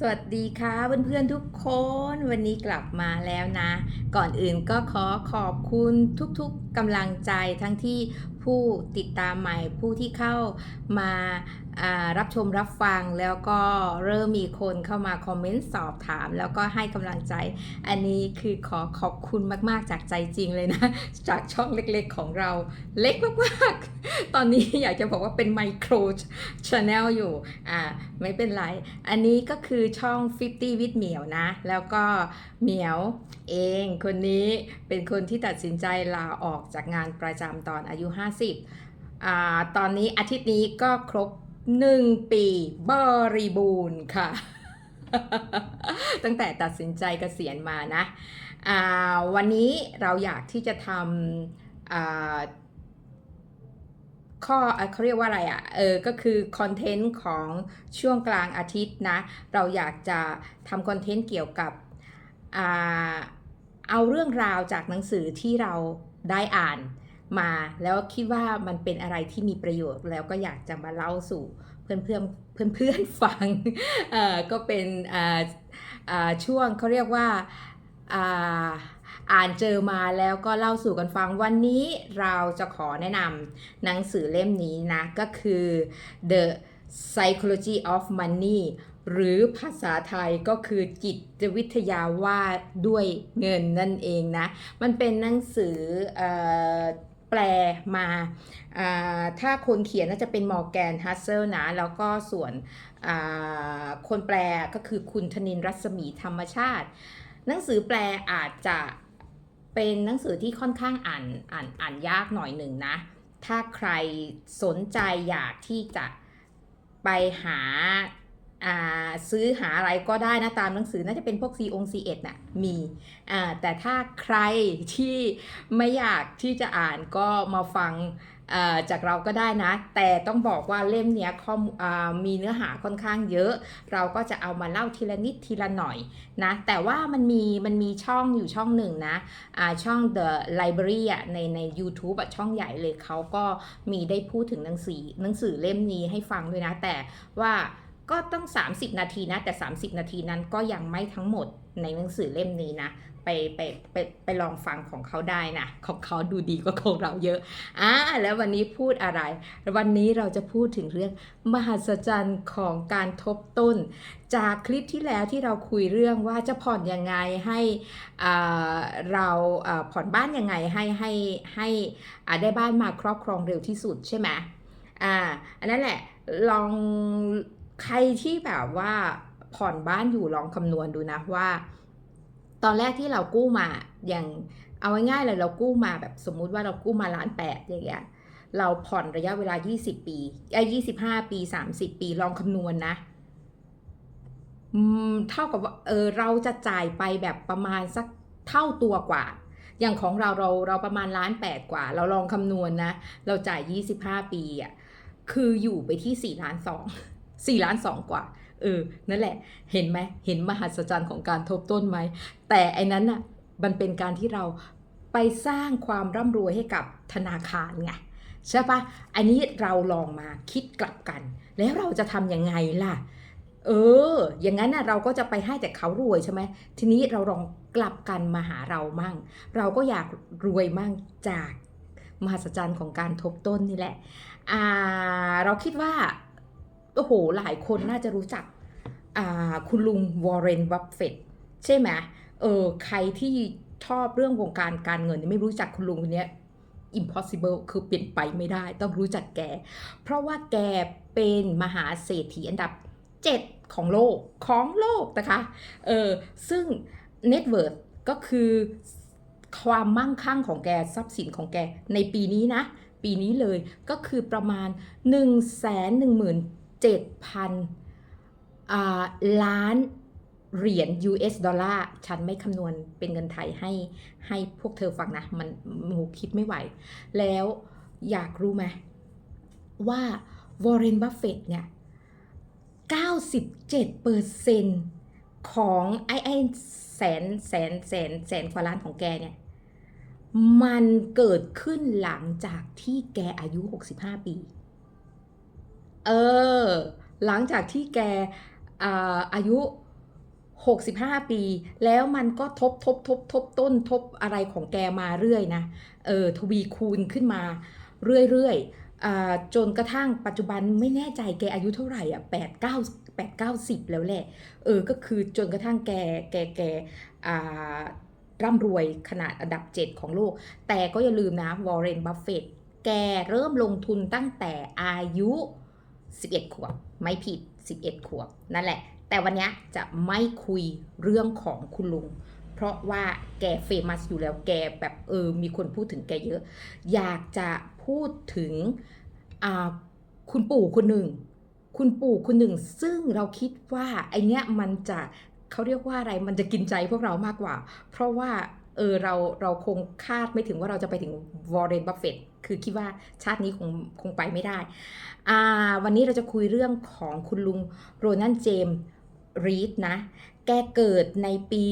สวัสดีค่ะเพื่อนๆทุกคนวันนี้กลับมาแล้วนะ ก่อนอื่นก็ขอขอบคุณทุกๆกำลังใจทั้งที่ผู้ติดตามใหม่ผู้ที่เข้ามาารับชมรับฟังแล้วก็เริ่มมีคนเข้ามาคอมเมนต์สอบถาม แล้วก็ให้กำลังใจ อันนี้คือขอขอบคุณมากๆจากใจจริงเลยนะ จากช่องเล็กๆของเราเล็กมากๆ ตอนนี้อยากจะบอกว่าเป็นไมโครชาแนลอยู่ อ่า ไม่เป็นไร อันนี้ก็คือช่อง 50 with เหมียวนะ แล้วก็เหมียวเองคนนี้เป็นคนที่ตัดสินใจลาออกจากงานประจำตอนอายุ 50 อ่า ตอนนี้อาทิตย์นี้ก็ครบ 1 ปีบริบูรณ์ค่ะ ตั้งแต่ตัดสินใจเกษียณมานะ อ่า วันนี้เราอยากที่จะทำอ่า ข้อเขาเรียกว่าอะไรอะ่ะ เออ ก็คือคอนเทนต์ของช่วงกลางอาทิตย์นะ เราอยากจะทำคอนเทนต์เกี่ยวกับอเอาเรื่องราวจากหนังสือที่เราได้อ่านมา แล้วคิดว่ามันเป็นอะไรที่มีประโยชน์ แล้วก็อยากจะมาเล่าสู่เพื่อนเพื่อนเพื่อนเพื่อนฟัง ก็เป็นช่วงเขาเรียกว่า อ่านเจอมาแล้วก็เล่าสู่กันฟังวันนี้เราจะขอแนะนำหนังสือเล่มนี้นะ ก็คือ The Psychology of Money หรือภาษาไทยก็คือจิตวิทยาว่าด้วยเงินนั่นเองนะ มันเป็นหนังสืออแปลมาถ้าคนเขียนน่าจะเป็นมอร์แกนฮัสเซลนะ แล้วก็ส่วนคนแปลก็คือคุณธนินรัศมีธรรมชาติ หนังสือแปลอาจจะ เป็นหนังสือที่ค่อนข้างอ่านอ่านอ่านยากหน่อยหนึ่งนะ ถ้าใครสนใจอยากที่จะไปหาอ่าซื้อหาอะไรก็ได้นะตามหนังสือน่าจะเป็นพวก C อง C เอ็ดน่ะมีอ่าแต่ถ้าใครที่ไม่อยากที่จะอ่านก็มาฟัง จากเราก็ได้นะ แต่ต้องบอกว่าเล่มนี้ข้อมูลอ่ามีเนื้อหาค่อนข้างเยอะ เราก็จะเอามาเล่าทีละนิดทีละหน่อยนะ แต่ว่ามันมีมันมีช่องอยู่ช่องหนึ่งนะอ่าช่อง The Library อะในใน YouTube อะช่องใหญ่เลยเขาก็มีได้พูดถึงหนังสือหนังสือเล่มนี้ให้ฟังด้วยนะ แต่ว่าก็ต้อง 30 นาทีนะ แต่ 30 นาทีนั้นก็ยังไม่ทั้งหมดในหนังสือเล่มนี้นะ ไปไปไปไปลองฟังของเขาได้นะของเขาดูดีกว่าของเราเยอะอ่าแล้ววันนี้พูดอะไร วันนี้เราจะพูดถึงเรื่องมหัศจรรย์ของการทบต้น จากคลิปที่แล้วที่เราคุยเรื่องว่าจะผ่อนยังไงให้อ่าเราผ่อนบ้านยังไงให้ให้ให้อ่าได้บ้านมาครอบครองเร็วที่สุดใช่ไหมอ่าอันนั้นแหละลองใครที่แบบว่าผ่อนบ้านอยู่ลองคำนวณดูนะว่า ตอนแรกที่เรากู้มาอย่างเอาง่ายๆเลยเรากู้มาแบบสมมุติว่าเรากู้มาล้านแปดอย่างเงี้ยเราผ่อนระยะเวลา 20 ปีไอ้25ปี 30 ปีลองคำนวณนะเท่ากับว่าเออเราจะจ่ายไปแบบประมาณสักเท่าตัวกว่า อย่างของเราเราเราประมาณล้านแปดกว่า เราลองคำนวณนะเราจ่าย 25 ปีอะคืออยู่ไปที่4ล้านสอง4ล้านสองกว่า เออ นั่นแหละ เห็นไหม เห็นมหัศจรรย์ของการทบต้นไหม แต่ไอ้นั้นน่ะ มันเป็นการที่เราไปสร้างความร่ำรวยให้กับธนาคารไงใช่ปะอันนี้เราลองมาคิดกลับกัน แล้วเราจะทำยังไงล่ะ เออ อย่างนั้นน่ะเราก็จะไปให้แต่เขารวยใช่ไหม ทีนี้เราลองกลับกันมาหาเรามั่ง เราก็อยากรวยมั่งจากมหัศจรรย์ของการทบต้นนี่แหละ อ่า เราคิดว่า โอ้โห หลายคนน่าจะรู้จักคุณลุงวอร์เรนบัฟเฟตใช่ไหมเออใครที่ชอบเรื่องวงการการเงินไม่รู้จักคุณลุงคนนี้ impossible คือเปลี่ยนไปไม่ได้ ต้องรู้จักแก เพราะว่าแกเป็นมหาเศรษฐีอันดับ 7 ของโลกของโลกนะคะเออซึ่ง net worth ก็คือความมั่งคั่งของแกทรัพย์สินของแกในปีนี้นะ ปีนี้เลยก็คือประมาณ 1 1 7 0 0 0 อ่าล้านเหรียญ US ดอลลาร์ ฉันไม่คำนวณเป็นเงินไทยให้ให้พวกเธอฟังนะ มันหนูคิดไม่ไหว แล้วอยากรู้ไหมว่าวอร์เรนบัฟเฟตเนี่ย 97%ของไอ้ไอ้แสนแสนแสนแสนกว่าล้านของแกเนี่ย มันเกิดขึ้นหลังจากที่แกอายุ 65 ปี เออ หลังจากที่แกอ่าอายุ 65 ปี แล้วมันก็ทบทบทบทบต้นทบอะไรของแกมาเรื่อยนะ เออทวีคูณขึ้นมาเรื่อยๆอ่าจนกระทั่งปัจจุบันไม่แน่ใจแกอายุเท่าไหร่อะแปดเก้าแปดเก้าสิบแล้วแหละ เออ ก็คือจนกระทั่งแกแกแกอ่าร่ำรวยขนาดอันดับ 7 ของโลก แต่ก็อย่าลืมนะวอร์เรน บัฟเฟตแกเริ่มลงทุนตั้งแต่อายุ 11 ขวบ ไม่ผิด 11 ขวบ นั่นแหละ แต่วันนี้จะไม่คุยเรื่องของคุณลุง เพราะว่าแกเฟมัสอยู่แล้วแกแบบเออมีคนพูดถึงแกเยอะ อยากจะพูดถึงคุณปู่คนหนึ่ง คุณปู่คนหนึ่ง ซึ่งเราคิดว่าไอเนี้ยมันจะเขาเรียกว่าอะไรมันจะกินใจพวกเรามากกว่า เพราะว่า เออเราเราคงคาดไม่ถึงว่าเราจะไปถึงวอร์เรนบัฟเฟตคือคิดว่าชาตินี้คงคงไปไม่ได้ อ่า วันนี้เราจะคุยเรื่องของคุณลุงโรนันเจมส์รีดนะ แกเกิดในปี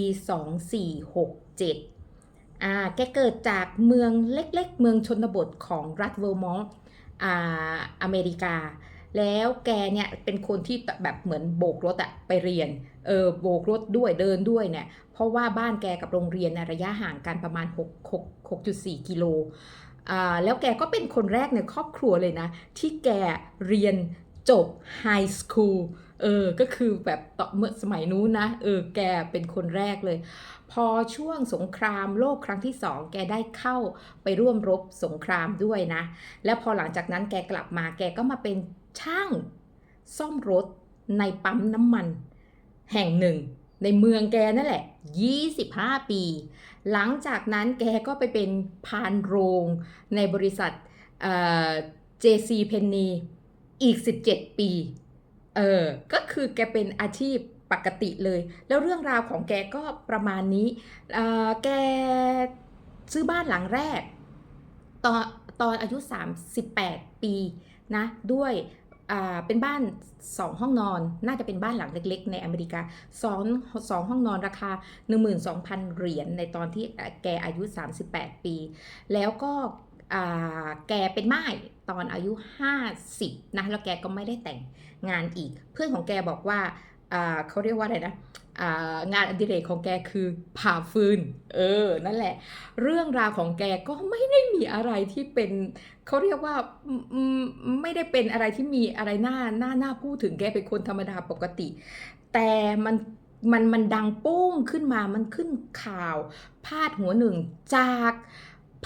2467 อ่า แกเกิดจากเมืองเล็กๆ เมืองชนบทของรัฐเวอร์มอนต์ อ่า อเมริกา แล้วแกเนี่ยเป็นคนที่แบบเหมือนโบกรถอะไปเรียน เออโบกรถด้วยเดินด้วยเนี่ย เพราะว่าบ้านแกกับโรงเรียนนะระยะห่างกันประมาณ 6 6 6.4 กิโลอ่าแล้วแกก็เป็นคนแรกในครอบครัวเลยนะ ที่แกเรียนจบไฮสคูลเออ ก็คือแบบตอเมื่อสมัยนู้นนะ เออ แกเป็นคนแรกเลย พอช่วงสงครามโลกครั้งที่สองแกได้เข้าไปร่วมรบสงครามด้วยนะ แล้วพอหลังจากนั้นแกกลับมาแกก็มาเป็น ช่างซ่อมรถในปั๊มน้ำมัน แห่งหนึ่ง ในเมืองแกนั่นแหละ 25 ปี หลังจากนั้นแกก็ไปเป็นพานโรงในบริษัทเอ่อ JC Penney อีก 17 ปี เออ ก็คือแกเป็นอาชีพปกติเลย แล้วเรื่องราวของแกก็ประมาณนี้ เออแกซื้อบ้านหลังแรก ตอนตอนอายุ 38 ปีนะ ด้วย เป็นบ้าน 2 ห้องนอน น่าจะเป็นบ้านหลังเล็ก ๆ ในอเมริกาสองสองห้องนอนราคา 12,000 เหรียญในตอนที่แกอายุ 38 ปี แล้วก็อ่าแกเป็นไม้ตอนอายุ 50 นะ แล้วแกก็ไม่ได้แต่งงานอีก เพื่อนของแกบอกว่า เขาเรียกว่าอะไรนะงานอดิเรกของแกคือผ่าฟืน เออ นั่นแหละ เรื่องราวของแกก็ไม่ได้มีอะไรที่เป็นเขาเรียกว่าไม่ได้เป็นอะไรที่มีอะไรน่าน่าน่าพูดถึงแกเป็นคนธรรมดาปกติ แต่มันมันมันดังโป้งขึ้นมามันขึ้นข่าว พาดหัวหนึ่งจาก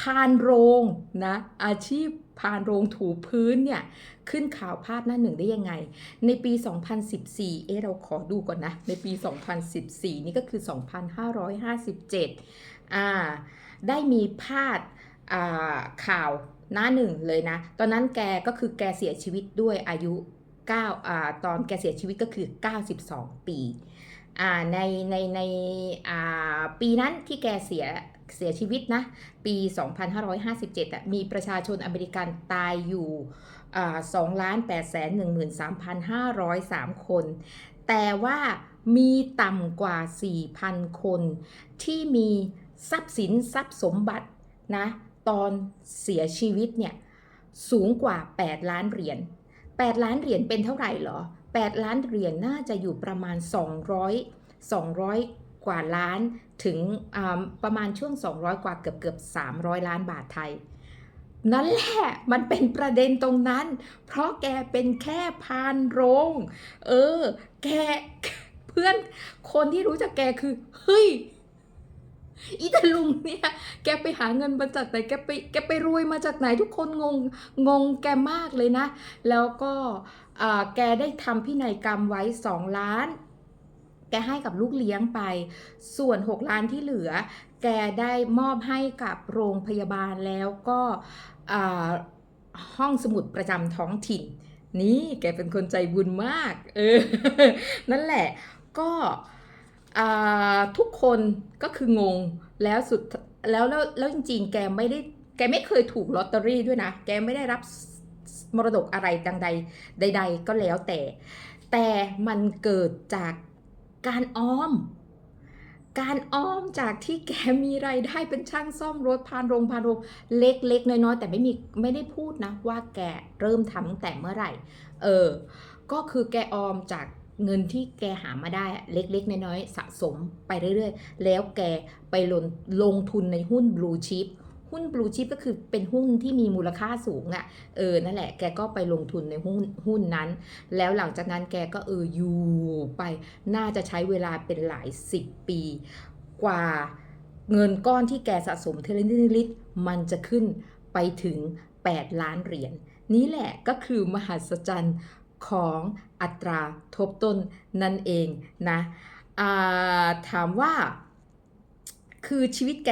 พานโรงนะอาชีพพานโรงถูพื้นเนี่ยขึ้นข่าวพาดหน้าหนึ่งได้ยังไง ในปี 2014 เอ๊ะเราขอดูก่อนนะ ในปี 2014 นี่ก็คือ 2557 อ่า ได้มีพาดอ่าข่าวหน้าหนึ่งเลยนะ ตอนนั้นแกก็คือแกเสียชีวิตด้วยอายุ9อ่าตอนแกเสียชีวิตก็คือ 92 ปีอ่าในในในอ่าปีนั้นที่แกเสีย เสียชีวิตนะ ปี 2557 มีประชาชนอเมริกันตายอยู่2ล้าน8แสน13,503 คน แต่ว่ามีต่ำกว่า 4,000 คน ที่มีทรัพย์สินทรัพย์สมบัตินะตอนเสียชีวิตเนี่ยสูงกว่า 8 ล้านเหรียญ 8 ล้านเหรียญเป็นเท่าไหร่เหรอ 8 ล้านเหรียญน่าจะอยู่ประมาณ 200 200 กว่าล้านถึงประมาณช่วง 200 กว่าเกือบเกือบ300 ล้านบาทไทย นั่นแหละมันเป็นประเด็นตรงนั้น เพราะแกเป็นแค่พานโรง เออ แกเพื่อนคนที่รู้จักแกคือ เฮ้ยอีตาลุงเนี่ย แกไปหาเงินมาจากไหน แกไป แกไปรวยมาจากไหน ทุกคนงง งงแกมากเลยนะ แล้วก็แกได้ทำพินัยกรรมไว้2ล้าน แกให้กับลูกเลี้ยงไป ส่วน 6 ล้านที่เหลือ แกได้มอบให้กับโรงพยาบาลแล้วก็ห้องสมุดประจำท้องถิ่น นี่แกเป็นคนใจบุญมาก เออ นั่นแหละ ก็ทุกคนก็คืองง แล้วสุด แล้วแล้วแล้วจริงๆ แกไม่ได้ แกไม่เคยถูกลอตเตอรี่ด้วยนะ แกไม่ได้รับมรดกอะไรดังใด ใด ๆ ก็แล้วแต่ แต่มันเกิดจาก การออม การออมจากที่แกมีรายได้เป็นช่างซ่อมรถพานโรงพานโรงเล็กๆน้อยๆแต่ไม่มีไม่ได้พูดนะว่าแกเริ่มทำตั้งแต่เมื่อไหร่ เออ ก็คือแกออมจากเงินที่แกหามาได้เล็กๆ น้อยๆสะสมไปเรื่อยๆ แล้วแกไปลงลงทุนในหุ้น blue chip หุ้น blue chip ก็คือเป็นหุ้นที่มีมูลค่าสูงอะ่ะเออนั่นแหละแกก็ไปลงทุนในหุ้นหุ้นนั้น แล้วหลังจากนั้นแกก็เอออยู่ไปน่าจะใช้เวลาเป็นหลายสิบปี กว่าเงินก้อนที่แกสะสมเทเลนิลิตมันจะขึ้นไปถึง 8 ล้านเหรียญนี่แหละก็คือมหัศจรรย์ของอัตราทบต้นนั่นเองนะาถามว่าคือชีวิตแก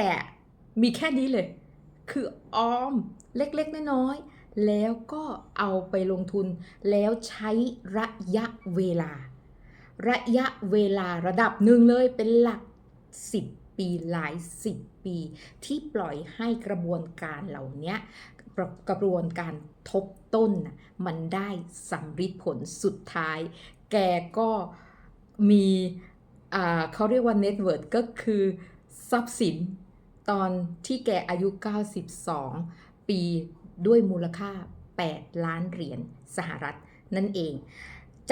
มีแค่นี้เลย คือออมเล็กๆน้อยๆแล้วก็เอาไปลงทุน แล้วใช้ระยะเวลา ระยะเวลาระดับหนึ่งเลยเป็นหลัก 10 ปีหลาย 10 ปี ที่ปล่อยให้กระบวนการเหล่านี้กระบวนการทบต้นมันได้สำฤทธิ์ผลสุดท้าย แกก็มีเขาเรียกว่าเน็ตเวิร์ก็คือทรัพย์สิน ตอนที่แกอายุ 92 ปีด้วยมูลค่า 8 ล้านเหรียญสหรัฐนั่นเอง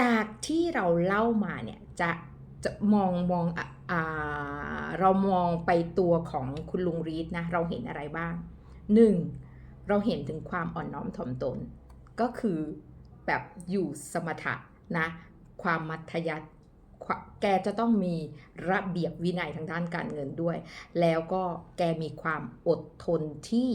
จากที่เราเล่ามาเนี่ยจะจะมองมองอะอ่าเรามองไปตัวของคุณลุงรีดนะ เราเห็นอะไรบ้าง 1. เราเห็นถึงความอ่อนน้อมถ่อมตน ก็คือแบบอยู่สมถะนะ ความมัธยัสถ์ แกจะต้องมีระเบียบวินัยทางด้านการเงินด้วย แล้วก็แกมีความอดทนที่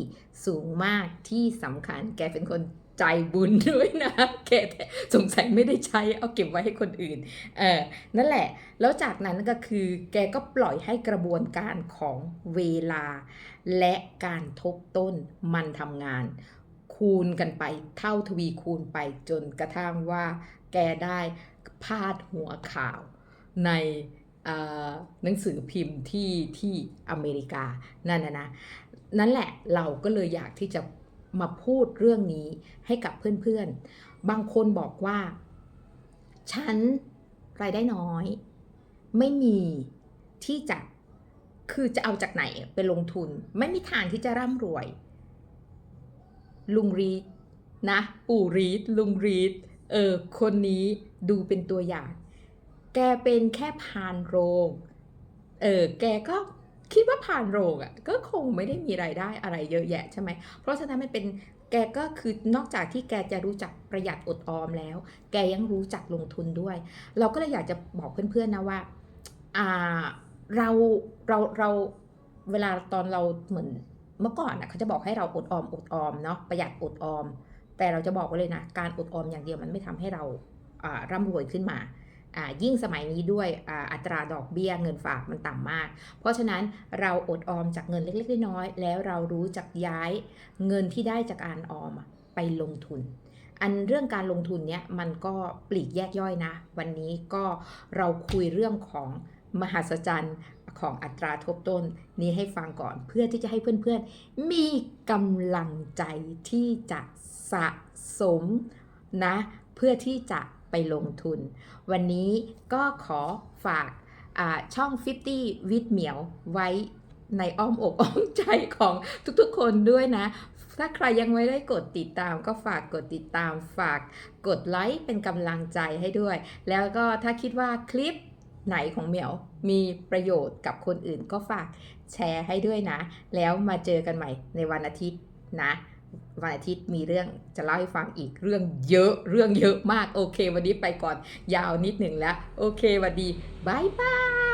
สูงมากที่สำคัญ แกเป็นคนใจบุญด้วยนะแกแต่สงสัยไม่ได้ใช้เอาเก็บไว้ให้คนอื่น เออ นั่นแหละ แล้วจากนั้นก็คือ แกก็ปล่อยให้กระบวนการของเวลา และการทบต้นมันทำงาน คูณกันไปเท่าทวีคูณไปจนกระทั่งว่า แกได้ พาดหัวข่าวในหนังสือพิมพ์ที่ที่อเมริกา นั่นนะนะนั่นแหละเราก็เลยอยากที่จะมาพูดเรื่องนี้ให้กับเพื่อนๆ บางคนบอกว่า ฉันรายได้น้อย ไม่มีที่จะคือจะเอาจากไหนไปลงทุน ไม่มีทางที่จะร่ำรวย ลุงรีดนะ ปู่รีดลุงรีด เออ คนนี้ดูเป็นตัวอย่าง แกเป็นแค่พานโรง เออ แกก็คิดว่าผ่านโรงอะ่ะ ก็คงไม่ได้มีรายได้อะไรเยอะแยะใช่ไหม เพราะฉะนั้นมันเป็นแกก็คือนอกจากที่แกจะรู้จักประหยัดอดออมแล้ว แกยังรู้จักลงทุนด้วย เราก็เลยอยากจะบอกเพื่อนๆนะว่าอ่าเราเราเราเวลาตอนเราเหมือนเมื่อก่อนน่ะเขาจะบอกให้เราอดออมอดออมเนาะประหยัดอดออม แต่เราจะบอกไว้เลยนะ การอดออมอย่างเดียวมันไม่ทำให้เราอ่าร่ำรวยขึ้นมา ยิ่งสมัยนี้ด้วยอัตราดอกเบี้ยเงินฝากมันต่ำมาก เพราะฉะนั้นเราอดออมจากเงินเล็กๆน้อยๆแล้วเรารู้จักย้ายเงินที่ได้จากการออมไปลงทุนอันเรื่องการลงทุนเนี้ยมันก็ปลีกแยกย่อยนะ วันนี้ก็เราคุยเรื่องของมหัศจรรย์ของอัตราทบต้นนี้ให้ฟังก่อนเพื่อที่จะให้เพื่อนๆ มีกำลังใจที่จะ สะสมนะเพื่อที่จะไปลงทุน วันนี้ก็ขอฝากอ่าช่อง 50 วิดเหมียวไว้ในอ้อมอกอ้อมใจของทุกๆคนด้วยนะ ถ้าใครยังไม่ได้กดติดตาม ก็ฝากกดติดตาม ฝากกดไลค์เป็นกำลังใจให้ด้วย แล้วก็ถ้าคิดว่าคลิปไหนของเหมียวมีประโยชน์กับคนอื่นก็ฝากแชร์ให้ด้วยนะ แล้วมาเจอกันใหม่ในวันอาทิตย์นะ วันอาทิตย์มีเรื่องจะเล่าให้ฟังอีกเรื่องเยอะเรื่องเยอะมาก โอเค วันนี้ไปก่อนยาวนิดหนึ่งแล้ว โอเควันดีบายบาย